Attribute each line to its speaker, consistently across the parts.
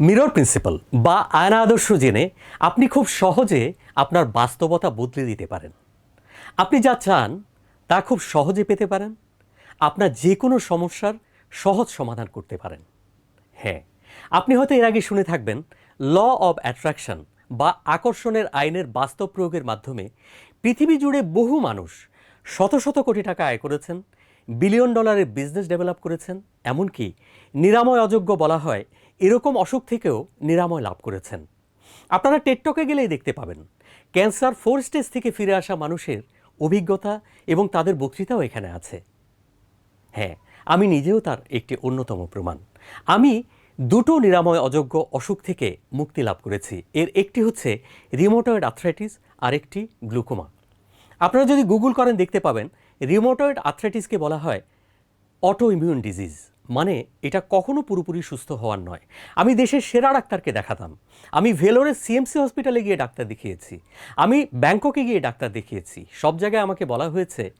Speaker 1: Mirror principal বা আয়না আদর্শ জেনে আপনি খুব সহজে আপনার বাস্তবতা বদলে দিতে পারেন। আপনি যা চান তা খুব সহজে পেতে পারেন। আপনার যে কোনো সমস্যার সহজ সমাধান করতে পারেন। হ্যাঁ আপনি হয়তো এর আগে শুনে থাকবেন, ল অব অ্যাট্রাকশন বা আকর্ষণের আইনের বাস্তব প্রয়োগের মাধ্যমে পৃথিবী জুড়ে বহু মানুষ শত শত কোটি টাকা আয় করেছেন, বিলিয়ন ডলারের বিজনেস ডেভেলপ করেছেন, এমনকি নিরাময় অযোগ্য বলা হয় এরকম অসুখ থেকেও নিরাময় লাভ করেছেন। আপনারা টেকটকে গেলেই দেখতে পাবেন। ক্যান্সার ফোর স্টেজ থেকে ফিরে আসা মানুষের অভিজ্ঞতা এবং তাদের বক্তৃতাও এখানে আছে। হ্যাঁ আমি নিজেও তার একটি অন্যতম প্রমাণ। আমি দুটো নিরাময় অযোগ্য অসুখ থেকে মুক্তি লাভ করেছি। এর একটি হচ্ছে রিমোটয়েড আর্থ্রাইটিস আর একটি গ্লুকোমা। আপনারা যদি গুগল করেন দেখতে পাবেন রিমোটয়েড আর্থ্রাইটিসকে বলা হয় অটো ইমিউন ডিজিজ। মানে এটা কখনো পুরোপুরি সুস্থ হওয়ার নয়। আমি দেশের সেরা ডাক্তারকে দেখাতাম। আমি ভেলোরে সিএমসি হসপিটালে গিয়ে ডাক্তার দেখিয়েছি। আমি ব্যাংককে গিয়ে ডাক্তার দেখিয়েছি। সব জায়গায় আমাকে বলা হয়েছে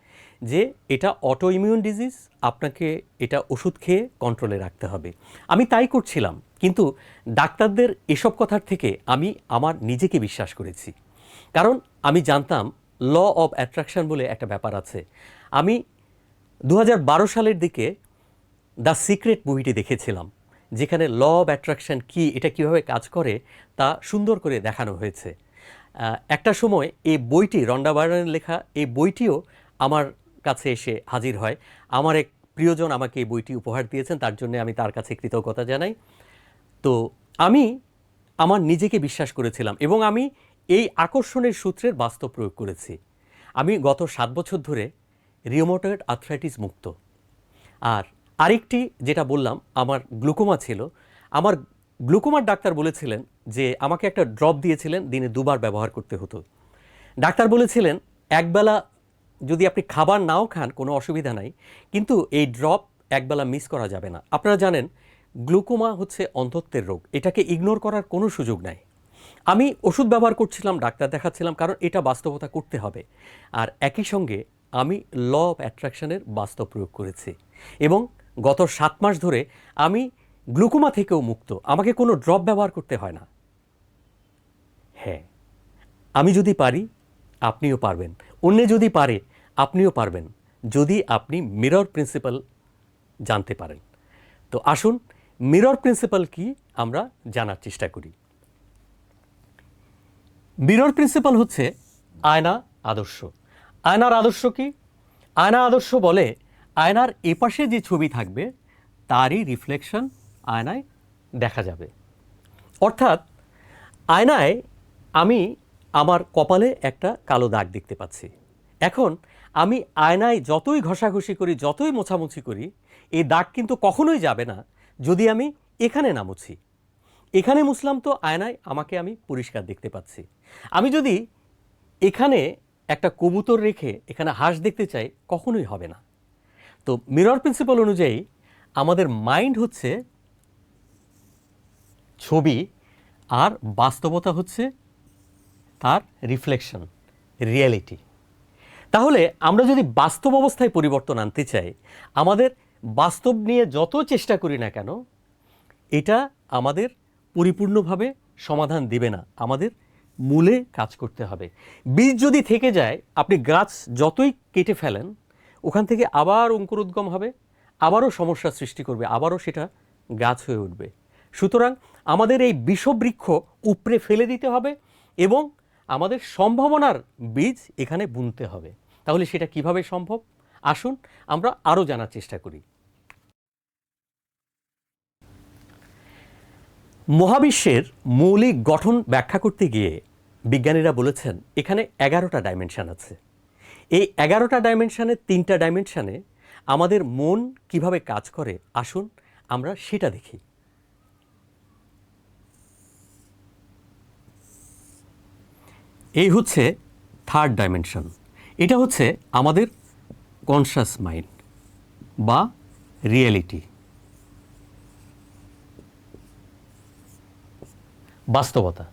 Speaker 1: যে এটা অটো ইমিউন ডিজিজ আপনাকে এটা ওষুধ খেয়ে কন্ট্রোলে রাখতে হবে। আমি তাই করছিলাম, কিন্তু ডাক্তারদের এসব কথার থেকে আমি আমার নিজেকে বিশ্বাস করেছি। কারণ আমি জানতাম ল অব অ্যাট্রাকশন বলে একটা ব্যাপার আছে। আমি দু হাজার বারো সালের দিকে দ্য সিক্রেট মুভিটি দেখেছিলাম, যেখানে ল অব অ্যাট্রাকশন কী, এটা কীভাবে কাজ করে, তা সুন্দর করে দেখানো হয়েছে। একটা সময় এই বইটি রন্ডা লেখা এই বইটিও আমার কাছে এসে হাজির হয়। আমার এক প্রিয়জন আমাকে এই বইটি উপহার দিয়েছেন, তার জন্য আমি তার কাছে কৃতজ্ঞতা জানাই। তো আমি আমার নিজেকে বিশ্বাস করেছিলাম এবং আমি এই আকর্ষণের সূত্রের বাস্তব প্রয়োগ করেছি। আমি গত সাত বছর ধরে রিওমোটয়েড আর্থ্রাইটিস মুক্ত। আর আরেকটি যেটা বললাম, আমার গ্লুকোমা ছিল। আমার গ্লুকোমার ডাক্তার বলেছিলেন যে আমাকে একটা ড্রপ দিয়েছিলেন, দিনে দুবার ব্যবহার করতে হতো। ডাক্তার বলেছিলেন, একবেলা যদি আপনি খাবার নাও খান, কোনো অসুবিধা নাই, কিন্তু এই ড্রপ একবেলা মিস করা যাবে না। আপনারা জানেন, গ্লুকোমা হচ্ছে অন্ধত্বের রোগ, এটাকে ইগনোর করার কোনো সুযোগ নাই। আমি ওষুধ ব্যবহার করছিলাম, ডাক্তার দেখাচ্ছিলাম, কারণ এটা বাস্তবতা করতে হবে। আর একই সঙ্গে আমি ল অফ অ্যাট্রাকশনের বাস্তব প্রয়োগ করেছি। এবং গত সাত মাস ধরে আমি গ্লুকোমা থেকেও মুক্ত। আমাকে কোনো ড্রপ ব্যবহার করতে হয় না। হ্যাঁ আমি যদি পারি, আপনিও পারবেন। অন্য যদি পারে, আপনিও পারবেন। যদি আপনি মিরর প্রিন্সিপাল জানতে পারেন। তো আসুন, মিরর প্রিন্সিপাল কি আমরা জানার চেষ্টা করি। মিরর প্রিন্সিপাল হচ্ছে আয়না আদর্শ। আয়নার আদর্শ কি? আয়না আদর্শ বলে আয়নার এপাশে যে ছবি থাকবে, তারই রিফ্লেকশন আয়নায় দেখা যাবে। অর্থাৎ, আয়নায় আমি আমার কপালে একটা কালো দাগ দেখতে পাচ্ছি। এখন, আমি আয়নায় যতই ঘষাঘষি করি, যতই মোছামুছি করি, এই দাগ কিন্তু কখনোই যাবে না যদি আমি এখানে না মুছি। এখানে মুছলাম তো আয়নায় আমাকে আমি পরিষ্কার দেখতে পাচ্ছি। আমি যদি এখানে একটা কবুতর রেখে এখানে হাঁস দেখতে চাই, কখনোই হবে না। তো মিরর প্রিন্সিপাল অনুযায়ী আমাদের মাইন্ড হচ্ছে ছবি আর বাস্তবতা হচ্ছে তার রিফ্লেকশন রিয়েলিটি তাহলে আমরা যদি বাস্তব অবস্থায় পরিবর্তন আনতে চাই, আমাদের বাস্তব নিয়ে যত চেষ্টা করি না কেন, এটা আমাদের পরিপূর্ণভাবে সমাধান দিবে না। আমাদের মূলে কাজ করতে হবে। বীজ যদি থেকে যায়, আপনি গাছ যতই কেটে ফেলেন ওখান থেকে আবার অঙ্কুরোদ্গম হবে, আবারও সমস্যার সৃষ্টি করবে, আবারও সেটা গাছ হয়ে উঠবে। সুতরাং আমাদের এই বিষবৃক্ষ উপড়ে ফেলে দিতে হবে এবং আমাদের সম্ভাবনার বীজ এখানে বুনতে হবে। তাহলে সেটা কীভাবে সম্ভব? আসুন আমরা আরও জানার চেষ্টা করি। মহাবিশ্বের মৌলিক গঠন ব্যাখ্যা করতে গিয়ে বিজ্ঞানীরা বলেছেন, এখানে এগারোটা ডাইমেনশান আছে। এই এগারোটা ডাইমেনশনের তিনটা ডাইমেনশানে আমাদের মন কীভাবে কাজ করে, আসুন আমরা সেটা দেখি। এই হচ্ছে থার্ড ডাইমেনশন এটা হচ্ছে আমাদের কনসাস মাইন্ড বা রিয়েলিটি বাস্তবতা।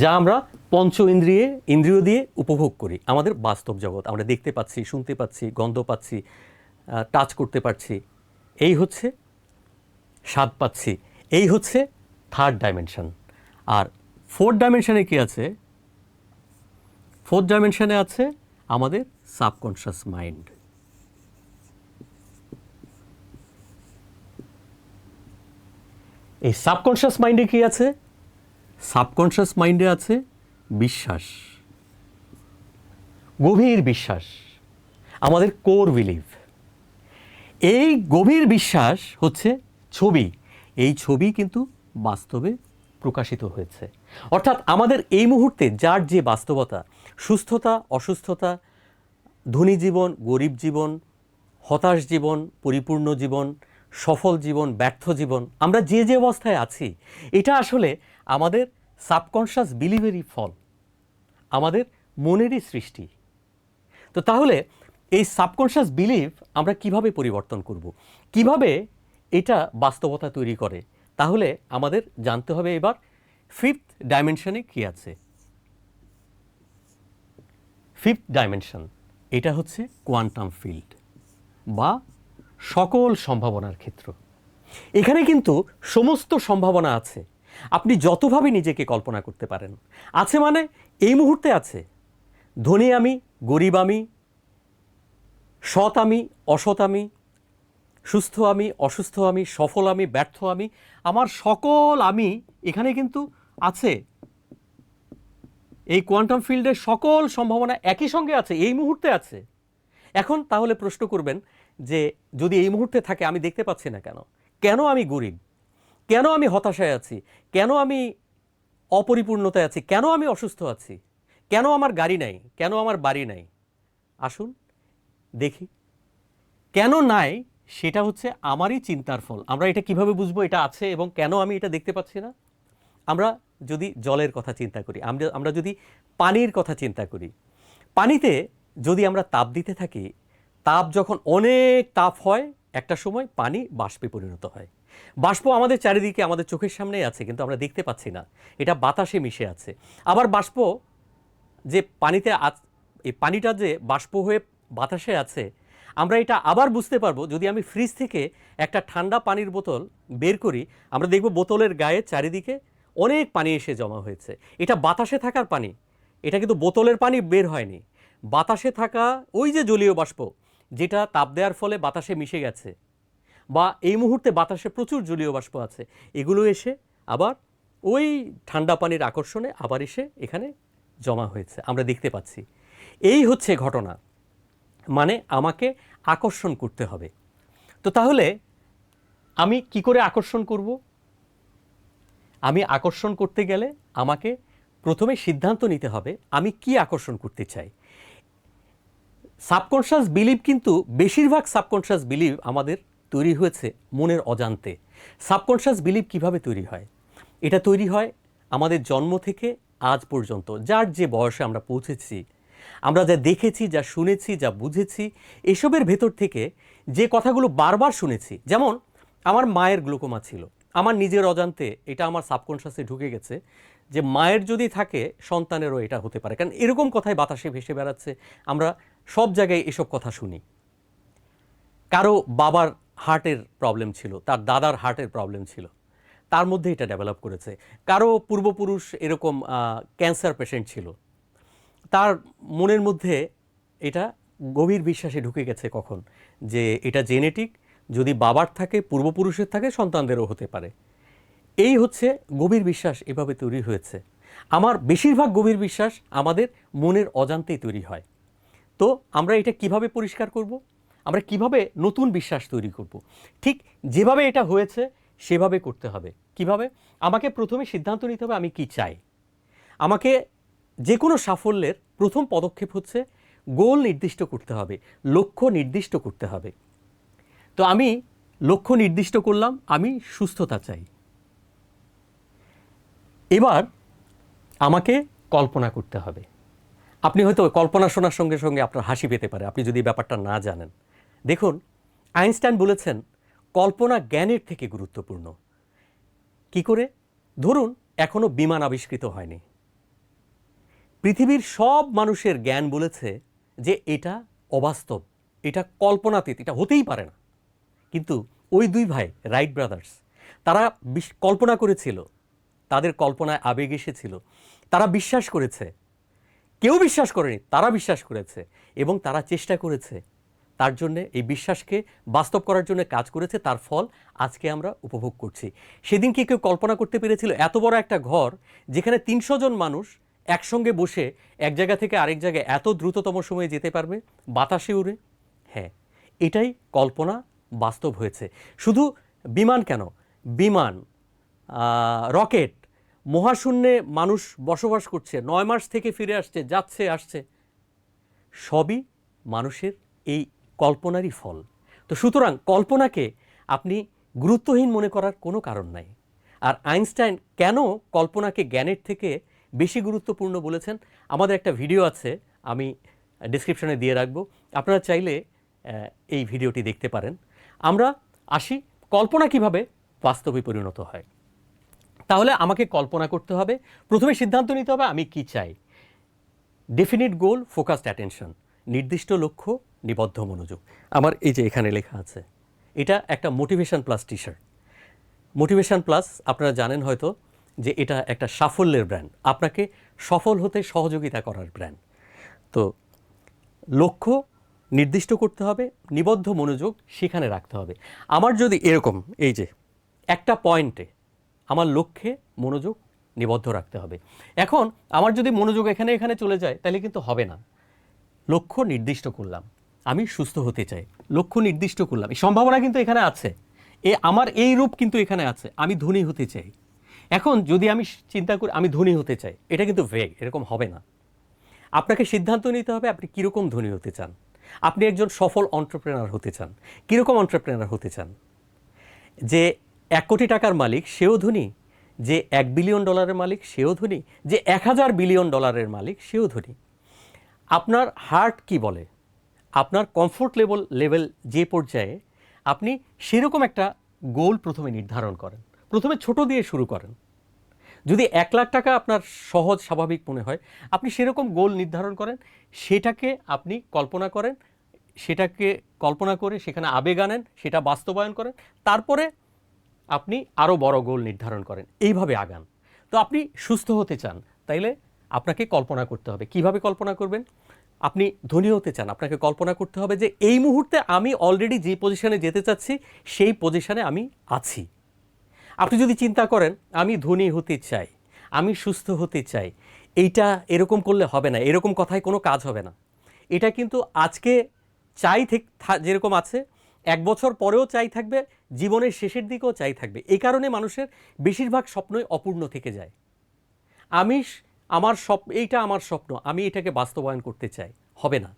Speaker 1: যা আমরা পঞ্চ ইন্দ্রিয়ে ইন্দ্রিয় দিয়ে উপভোগ করি। আমাদের বাস্তব জগৎ। আমরা দেখতে পাচ্ছি, শুনতে পাচ্ছি, গন্ধ পাচ্ছি টাচ করতে পারছি। এই হচ্ছে স্বাদ পাচ্ছি। এই হচ্ছে থার্ড ডাইমেনশন আর ফোর্থ ডাইমেনশানে কি আছে? ফোর্থ ডাইমেনশানে আছে আমাদের সাবকনশাস মাইন্ড এই সাবকনশাস মাইন্ডে কি আছে? সাবকনশাস মাইন্ডে আছে বিশ্বাস। গভীর বিশ্বাস। আমাদের কোর বিলিভ। এই গভীর বিশ্বাস হচ্ছে ছবি। এই ছবি কিন্তু বাস্তবে প্রকাশিত হয়েছে। অর্থাৎ আমাদের এই মুহূর্তে যার যে বাস্তবতা, সুস্থতা, অসুস্থতা, ধনী জীবন, গরিব জীবন, হতাশ জীবন, পরিপূর্ণ জীবন, সফল জীবন, ব্যর্থ জীবন, আমরা যে যে অবস্থায় আছি, এটা আসলে আমাদের সাবকনশাস বিলিভেরই ফল, আমাদের মনেরই সৃষ্টি। তো তাহলে এই সাবকনশাস বিলিভ আমরা কীভাবে পরিবর্তন করব? কীভাবে এটা বাস্তবতা তৈরি করে? তাহলে আমাদের জানতে হবে এবার ফিফথ ডাইমেনশনে কি আছে। ফিফথ ডাইমেনশন এটা হচ্ছে কোয়ান্টাম ফিল্ড বা সকল সম্ভাবনার ক্ষেত্র। এখানে কিন্তু সমস্ত সম্ভাবনা আছে। আপনি যতভাবে নিজেকে কল্পনা করতে পারেন। আছে মানে এই মুহূর্তে আছে। ধনী আমি, গরিব আমি, সৎ আমি, অসৎ আমি, সুস্থ আমি, অসুস্থ আমি, সফল আমি, ব্যর্থ আমি, আমার সকল আমি এখানে কিন্তু আছে। এই কোয়ান্টাম ফিল্ডের সকল সম্ভাবনা একই সঙ্গে আছে, এই মুহূর্তে আছে। এখন তাহলে প্রশ্ন করবেন যে যদি এই মুহূর্তে থাকে, আমি দেখতে পাচ্ছি না কেন? কেন আমি গরিব? কেন আমি হতাশায় আছি? কেন আমি অপরিপূর্ণতায় আছি? কেন আমি অসুস্থ আছি? কেন আমার গাড়ি নাই? কেন আমার বাড়ি নাই? আসুন, দেখি। কেন নাই সেটা হচ্ছে আমারই চিন্তার ফল। আমরা এটা কীভাবে বুঝব? এটা আছে এবং কেন আমি এটা দেখতে পাচ্ছি না? আমরা যদি জলের কথা চিন্তা করি, আমরা আমরা যদি পানির কথা চিন্তা করি, পানিতে যদি আমরা তাপ দিতে থাকি, তাপ যখন অনেক তাপ হয়, একটা সময় পানি বাষ্পে পরিণত হয়। বাষ্প আমাদের চারিদিকে আমাদের চোখের সামনেই আছে, কিন্তু আমরা দেখতে পাচ্ছি না। এটা বাতাসে মিশে আছে। আবার বাষ্প যে পানিতে এই পানিটা যে বাষ্প হয়ে বাতাসে আছে, আমরা এটা আবার বুঝতে পারব। যদি আমি ফ্রিজ থেকে একটা ঠান্ডা পানির বোতল বের করি, আমরা দেখব বোতলের গায়ে চারিদিকে অনেক পানি এসে জমা হয়েছে। এটা বাতাসে থাকার পানি, এটা কিন্তু বোতলের পানি বের হয়নি। বাতাসে থাকা ওই যে জলীয় বাষ্প, যেটা তাপ দেওয়ার ফলে বাতাসে মিশে গেছে। বা এই মুহূর্তে বাতাসে প্রচুর জলীয় বাষ্প আছে। এগুলো এসে আবার ওই ঠান্ডা পানির আকর্ষণে আবার এসে এখানে জমা হয়েছে। আমরা দেখতে পাচ্ছি। এই হচ্ছে ঘটনা। মানে আমাকে আকর্ষণ করতে হবে। তো তাহলে আমি কি করে আকর্ষণ করব? আমি আকর্ষণ করতে গেলে আমাকে প্রথমে সিদ্ধান্ত নিতে হবে, আমি কি আকর্ষণ করতে চাই। সাবকনশাস বিলিভ কিন্তু, বেশিরভাগ সাবকনশাস বিলিভ আমাদের তৈরি হয়েছে মনের অজান্তে। সাবকনশাস বিলিভ কীভাবে তৈরি হয়? এটা তৈরি হয় আমাদের জন্ম থেকে আজ পর্যন্ত, যার যে বয়সে আমরা পৌঁছেছি। আমরা যা দেখেছি, যা শুনেছি, যা বুঝেছি, এসবের ভেতর থেকে যে কথাগুলো বারবার শুনেছি, যেমন, আমার মায়ের গ্লুকোমা ছিল। আমার নিজের অজান্তে এটা আমার সাবকনশাসে ঢুকে গেছে যে মায়ের যদি থাকে, সন্তানেরও এটা হতে পারে। কারণ এরকম কথাই বাতাসে ভেসে বেড়াচ্ছে, আমরা সব জায়গায় এসব কথা শুনি। কারও বাবার হার্টের প্রবলেম ছিল, তার দাদার হার্টের প্রবলেম ছিল। তার মধ্যে এটা ডেভেলপ করেছে। কারও পূর্বপুরুষ এরকম ক্যান্সার পেশেন্ট ছিল। তার মনের মধ্যে এটা গভীর বিশ্বাসে ঢুকে গেছে কখন, যে এটা জেনেটিক যদি বাবার থাকে, পূর্বপুরুষের থাকে, সন্তানদেরও হতে পারে। এই হচ্ছে গভীর বিশ্বাস এভাবে তৈরি হয়েছে। আমার বেশিরভাগ গভীর বিশ্বাস আমাদের মনের অজান্তেই তৈরি হয়। তো আমরা এটা কীভাবে পরিষ্কার করব? আমরা কীভাবে নতুন বিশ্বাস তৈরি করব? ঠিক যেভাবে এটা হয়েছে, সেভাবে করতে হবে। কীভাবে? আমাকে প্রথমে সিদ্ধান্ত নিতে হবে আমি কি চাই। আমাকে যে কোনো সাফল্যের প্রথম পদক্ষেপ হচ্ছে গোল নির্দিষ্ট করতে হবে, লক্ষ্য নির্দিষ্ট করতে হবে। তো আমি লক্ষ্য নির্দিষ্ট করলাম, আমি সুস্থতা চাই। এবার আমাকে কল্পনা করতে হবে। আপনি হয়তো কল্পনা শোনার সঙ্গে সঙ্গে আপনার হাসি পেতে পারে, আপনি যদি ব্যাপারটা না জানেন। দেখুন, আইনস্টাইন বলেছেন কল্পনা জ্ঞানের থেকে গুরুত্বপূর্ণ। কি করে? ধরুন, এখনও বিমান আবিষ্কৃত হয়নি। পৃথিবীর সব মানুষের জ্ঞান বলেছে যে এটা অবাস্তব, এটা কল্পনাতীত, এটা হতেই পারে না। কিন্তু ওই দুই ভাই, রাইট ব্রাদার্স, তারা কল্পনা করেছিল, তাদের কল্পনায় আবেগ এসেছিল, তারা বিশ্বাস করেছে। কেউ বিশ্বাস করেনি, তারা বিশ্বাস করেছে এবং তারা চেষ্টা করেছে তার জন্যে, এই বিশ্বাসকে বাস্তব করার জন্য কাজ করেছে, তার ফল আজকে আমরা উপভোগ করছি। সেদিন কি কেউ কল্পনা করতে পেরেছিল, এত বড় একটা ঘর যেখানে তিনশো জন মানুষ একসঙ্গে বসে এক জায়গা থেকে আরেক জায়গায় এত দ্রুততম সময়ে যেতে পারবে, বাতাসে উড়ে? হ্যাঁ এটাই কল্পনা বাস্তব হয়েছে। শুধু বিমান কেন? বিমান রকেট, মহাশূন্যে মানুষ বসবাস করছে, নয় মাস থেকে ফিরে আসছে, যাচ্ছে, আসছে। সবই মানুষের এই কল্পনারই ফল। তো সুতরাং কল্পনাকে আপনি গুরুত্বহীন মনে করার কোনো কারণ নাই। আর আইনস্টাইন কেন কল্পনাকে জ্ঞানের থেকে বেশি গুরুত্বপূর্ণ বলেছেন, আমাদের একটা ভিডিও আছে, আমি ডিসক্রিপশনে দিয়ে রাখব। আপনারা চাইলে এই ভিডিওটি দেখতে পারেন। আমরা আসি কল্পনা কীভাবে বাস্তবে পরিণত হয়। তাহলে আমাকে কল্পনা করতে হবে, প্রথমে সিদ্ধান্ত নিতে হবে আমি কি চাই। ডেফিনিট গোল ফোকাসড অ্যাটেনশন নির্দিষ্ট লক্ষ্য নিবদ্ধ মনোযোগ। আমার এই যে এখানে লেখা আছে, এটা একটা motivation plus T shirt motivation plus আপনারা জানেন হয়তো যে এটা একটা সাফল্যের ব্র্যান্ড। আপনাকে সফল হতে সহযোগিতা করার ব্র্যান্ড। তো লক্ষ্য নির্দিষ্ট করতে হবে, নিবদ্ধ মনোযোগ সেখানে রাখতে হবে। আমার যদি এরকম, এই যে একটা পয়েন্টে আমার লক্ষ্যে মনোযোগ নিবদ্ধ রাখতে হবে। এখন আমার যদি মনোযোগ এখানে এখানে চলে যায়, তাহলে কিন্তু হবে না। লক্ষ্য নির্দিষ্ট করলাম। আমি সুস্থ হতে চাই। লক্ষ্য নির্দিষ্ট করলাম। এই সম্ভাবনা কিন্তু এখানে আছে। এ আমার এই রূপ কিন্তু এখানে আছে। আমি ধনী হতে চাই। এখন যদি আমি চিন্তা করি, আমি ধনী হতে চাই, এটা কিন্তু ভেগ এরকম হবে না। আপনাকে সিদ্ধান্ত নিতে হবে আপনি কীরকম ধনী হতে চান। আপনি একজন সফল অন্টারপ্রেনার হতে চান। কীরকম অন্টারপ্রেনার হতে চান? যে এক কোটি টাকার মালিক, সেও ধনী। যে এক বিলিয়ন ডলারের মালিক, সেও ধনী। যে এক হাজার বিলিয়ন ডলারের মালিক, সেও ধনী। আপনার হার্ট কি বলে? আপনার কমফোর্ট লেভেল লেভেল যে পর্যায়ে আপনি সেরকম একটা গোল প্রথমে নির্ধারণ করেন। প্রথমে ছোট দিয়ে শুরু করেন। যদি এক লাখ টাকা আপনার সহজ, স্বাভাবিক মনে হয়, আপনি সেরকম গোল নির্ধারণ করেন, সেটাকে আপনি কল্পনা করেন, সেটাকে কল্পনা করে সেখানে আবেগ আনেন, সেটা বাস্তবায়ন করেন, তারপরে আপনি আরও বড় গোল নির্ধারণ করেন। এইভাবে আগান। তো আপনি সুস্থ হতে চান, তাইলে আপনাকে কল্পনা করতে হবে। কীভাবে কল্পনা করবেন? আপনি ধনী হতে চান, আপনাকে কল্পনা করতে হবে যে এই মুহূর্তে আমি অলরেডি যে পজিশনে যেতে চাচ্ছি, সেই পজিশনে আমি আছি। আপনি যদি চিন্তা করেন, আমি ধনী হতে চাই, আমি সুস্থ হতে চাই, এইটা এরকম করলে হবে না, এরকম কথায় কোনো কাজ হবে না। এটা কিন্তু আজকে চাই যেরকম আছে, এক বছর পরেও চাই থাকবে, জীবনের শেষের দিকেও চাই থাকবে। এই কারণে মানুষের বেশিরভাগ স্বপ্নই অপূর্ণ থেকে যায়। আমি আমার স্বপ্ন এইটা আমার স্বপ্ন, আমি এটাকে বাস্তবায়ন করতে চাই, হবে না।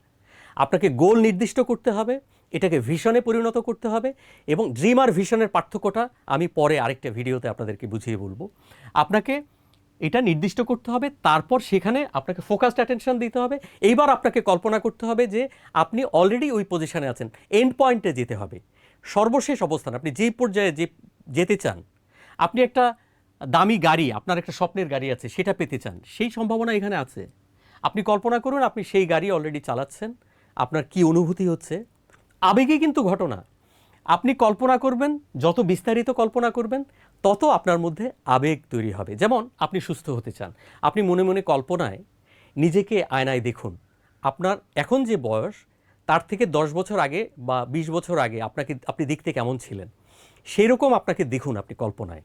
Speaker 1: আপনাকে গোল নির্দিষ্ট করতে হবে, এটাকে ভিশনে পরিণত করতে হবে এবং ড্রিম আর ভিশনের পার্থক্যটা আমি পরে আরেকটা ভিডিওতে আপনাদেরকে বুঝিয়ে বলব। আপনাকে এটা নির্দিষ্ট করতে হবে, তারপর সেখানে আপনাকে ফোকাসড অ্যাটেনশন দিতে হবে, এইবার আপনাকে কল্পনা করতে হবে যে আপনি অলরেডি ওই পজিশানে আছেন এন্ড পয়েন্টে যেতে হবে। সর্বশেষ অবস্থান, আপনি যেই পর্যায়ে যে, যেতে চান, আপনি একটা দামি গাড়ি, আপনার একটা স্বপ্নের গাড়ি আছে, সেটা পেতে চান। সেই সম্ভাবনা এখানে আছে। আপনি কল্পনা করুন, আপনি সেই গাড়ি অলরেডি চালাচ্ছেন। আপনার কি অনুভূতি হচ্ছে? আবেগে কিন্তু ঘটনা। আপনি কল্পনা করবেন, যত বিস্তারিত কল্পনা করবেন, তত আপনার মধ্যে আবেগ তৈরি হবে। যেমন, আপনি সুস্থ হতে চান। আপনি মনে মনে কল্পনায় নিজেকে আয়নায় দেখুন। আপনার এখন যে বয়স, তার থেকে দশ বছর আগে বা বিশ বছর আগে আপনাকে, আপনি দেখতে কেমন ছিলেন? সেই রকম আপনাকে দেখুন আপনি কল্পনায়।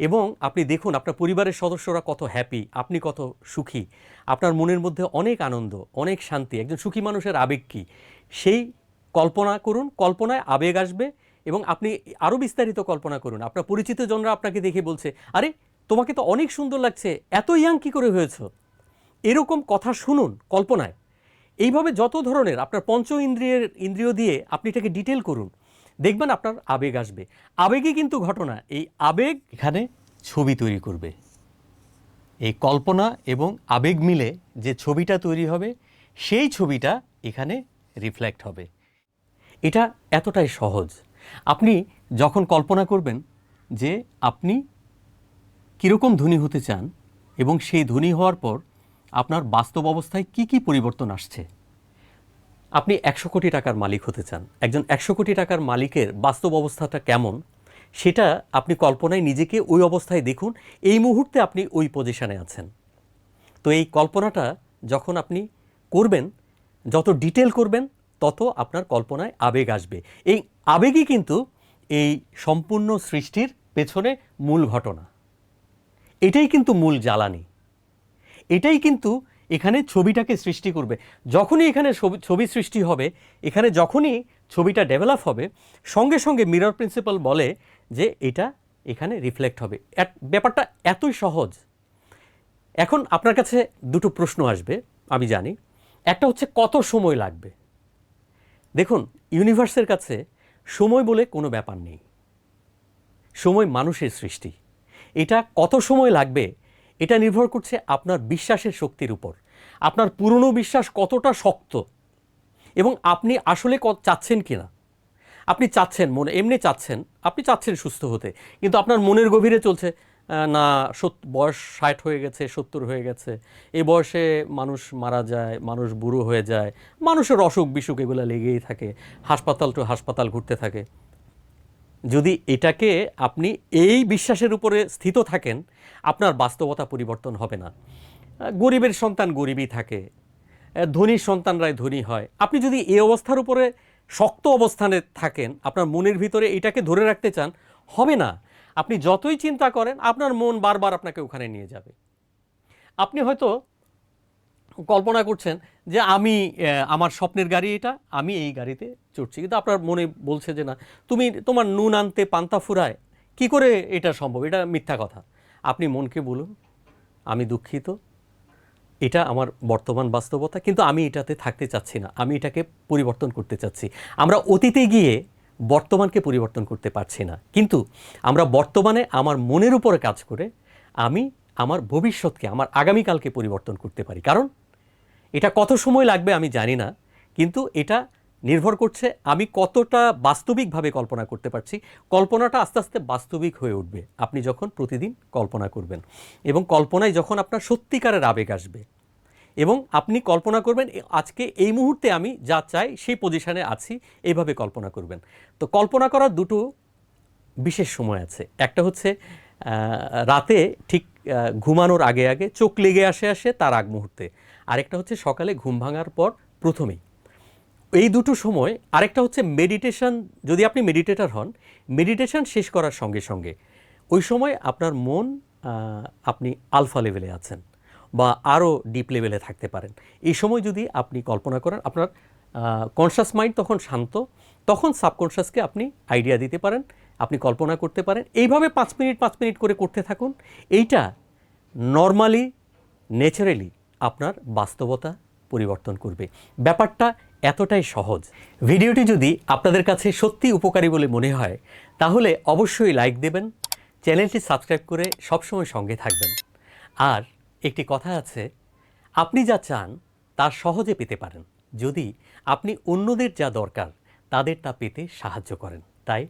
Speaker 1: এবং আপনি দেখুন আপনার পরিবারের সদস্যরা কত হ্যাপি আপনি কত সুখী। আপনার মনের মধ্যে অনেক আনন্দ, অনেক শান্তি, একজন সুখী মানুষের আবেগ কী? সেই কল্পনা করুন, কল্পনায় আবেগ আসবে এবং আপনি আরও বিস্তারিত কল্পনা করুন। আপনার পরিচিত জনরা আপনাকে দেখে বলছে, আরে, তোমাকে তো অনেক সুন্দর লাগছে, এত ইয়াং কী করে হয়েছো? এরকম কথা শুনুন কল্পনায়। এইভাবে যত ধরনের আপনার পঞ্চ ইন্দ্রিয়ের, ইন্দ্রিয় দিয়ে আপনি এটাকে ডিটেল করুন। দেখবেন আপনার আবেগ আসবে। আবেগই কিন্তু ঘটনা। এই আবেগ এখানে ছবি তৈরি করবে। এই কল্পনা এবং আবেগ মিলে যে ছবিটা তৈরি হবে, সেই ছবিটা এখানে রিফ্লেক্ট হবে। এটা এতটাই সহজ। আপনি যখন কল্পনা করবেন যে আপনি কীরকম ধনী হতে চান এবং সেই ধনী হওয়ার পর আপনার বাস্তব অবস্থায় কি কি পরিবর্তন আসছে আপনি একশো কোটি টাকার মালিক হতে চান। একজন একশো কোটি টাকার মালিকের বাস্তব অবস্থাটা কেমন, সেটা আপনি কল্পনায় নিজেকে ওই অবস্থায় দেখুন। এই মুহূর্তে আপনি ওই পজিশনে আছেন। তো এই কল্পনাটা যখন আপনি করবেন, যত ডিটেল করবেন, তত আপনার কল্পনায় আবেগ আসবে। এই আবেগই কিন্তু এই সম্পূর্ণ সৃষ্টির পেছনে মূল ঘটনা। এটাই কিন্তু মূল জ্বালানি। এটাই কিন্তু এখানে ছবিটাকে সৃষ্টি করবে। যখনই এখানে ছবি সৃষ্টি হবে, এখানে যখনই ছবিটা ডেভেলপ হবে, সঙ্গে সঙ্গে মিরর প্রিন্সিপাল বলে যে এটা এখানে রিফ্লেক্ট হবে। ব্যাপারটা এতই সহজ। এখন আপনার কাছে দুটো প্রশ্ন আসবে, আমি জানি। একটা হচ্ছে কত সময় লাগবে? দেখুন ইউনিভার্সের কাছে সময় বলে কোনো ব্যাপার নেই। সময় মানুষের সৃষ্টি। এটা কত সময় লাগবে এটা নির্ভর করছে আপনার বিশ্বাসের শক্তির উপর। আপনার পুরনো বিশ্বাস কতটা শক্ত? এবং আপনি আসলে চাচ্ছেন কি না আপনি চাচ্ছেন, মনে এমনি চাচ্ছেন, আপনি চাচ্ছেন সুস্থ হতে। কিন্তু আপনার মনের গভীরে চলছে না, সত- বয়স ষাট হয়ে গেছে, সত্তর হয়ে গেছে। এই বয়সে মানুষ মারা যায়, মানুষ বুড়ো হয়ে যায়, মানুষের অসুখ বিসুখ এগুলো লেগেই থাকে। হাসপাতাল টু হাসপাতাল ঘুরতে থাকে। যদি এটাকে আপনি এই বিশ্বাসের উপরে স্থিত থাকেন, আপনার বাস্তবতা পরিবর্তন হবে না। গরিবের সন্তান গরিবই থাকে, ধনীর সন্তানরাই ধনী হয়। আপনি যদি এই অবস্থার উপরে শক্ত অবস্থানে থাকেন, আপনার মনের ভিতরে এটাকে ধরে রাখতে চান, হবে না। আপনি যতই চিন্তা করেন, আপনার মন বারবার আপনাকে ওখানে নিয়ে যাবে। আপনি হয়তো কল্পনা করছেন যে আমি আমার স্বপ্নের গাড়ি এটা, আমি এই গাড়িতে চড়ছি। কিন্তু আপনার মনে বলছে যে না, তুমি তোমার নুন আনতে পান্তা ফুরায়, কি করে এটা সম্ভব? এটা মিথ্যা কথা। আপনি মনকে বলুন, আমি দুঃখিত, এটা আমার বর্তমান বাস্তবতা, কিন্তু আমি এটাতে থাকতে চাচ্ছি না। আমি এটাকে পরিবর্তন করতে চাচ্ছি। আমরা অতীতে গিয়ে বর্তমানকে পরিবর্তন করতে পারছি না। কিন্তু আমরা বর্তমানে আমার মনের উপরে কাজ করে আমি আমার ভবিষ্যৎকে, আমার আগামীকালকে পরিবর্তন করতে পারি। কারণ এটা কত সময় লাগবে আমি জানি না, কিন্তু এটা নির্ভর করছে আমি কতটা বাস্তবিকভাবে কল্পনা করতে পারছি। কল্পনাটা আস্তে আস্তে বাস্তবিক হয়ে উঠবে, আপনি যখন প্রতিদিন কল্পনা করবেন। এবং কল্পনায় যখন আপনার সত্যিকারের আবেগ আসবে, এবং আপনি কল্পনা করবেন আজকে এই মুহূর্তে আমি যা চাই সেই পজিশানে আছি এইভাবে কল্পনা করবেন। তো কল্পনা করার দুটো বিশেষ সময় আছে। একটা হচ্ছে রাতে ঠিক ঘুমানোর আগে আগে চোখ লেগে আসে আসে তার আগ মুহূর্তে। আরেকটা হচ্ছে সকালে ঘুম ভাঙার পর প্রথমেই। এই দুটো সময়, আরেকটা হচ্ছে মেডিটেশন যদি আপনি মেডিটেটার হন মেডিটেশন শেষ করার সঙ্গে সঙ্গে ওই সময় আপনার মন আপনি আলফা লেভেলে আছেন বা আরও ডিপ লেভেলে থাকতে পারেন। এই সময় যদি আপনি কল্পনা করেন, আপনার কনসাস মাইন্ড তখন শান্ত, তখন সাবকনশাসকে আপনি আইডিয়া দিতে পারেন, আপনি কল্পনা করতে পারেন। এইভাবে পাঁচ মিনিট পাঁচ মিনিট করে করতে থাকুন। এইটা নর্মালি ন্যাচারালি আপনার বাস্তবতা পরিবর্তন করবে। ব্যাপারটা এতটাই সহজ। ভিডিওটি যদি আপনাদের কাছে সত্যি উপকারী বলে মনে হয়, তাহলে অবশ্যই লাইক দেবেন, চ্যানেলটি সাবস্ক্রাইব করে সবসময় সঙ্গে থাকবেন। আর একটি কথা আছে, আপনি যা চান তা সহজে পেতে পারেন। যদি আপনি অন্যদের যা দরকার, তাদের তা পেতে সাহায্য করেন। তাই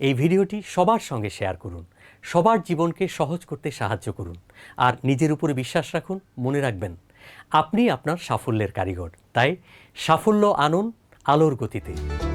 Speaker 1: এই ভিডিওটি সবার সঙ্গে শেয়ার করুন। সবার জীবনকে সহজ করতে সাহায্য করুন। আর নিজের উপরে বিশ্বাস রাখুন, মনে রাখবেন, আপনি আপনার সাফল্যের কারিগর। তাই সাফল্য আনুন, আলোর গতিতে।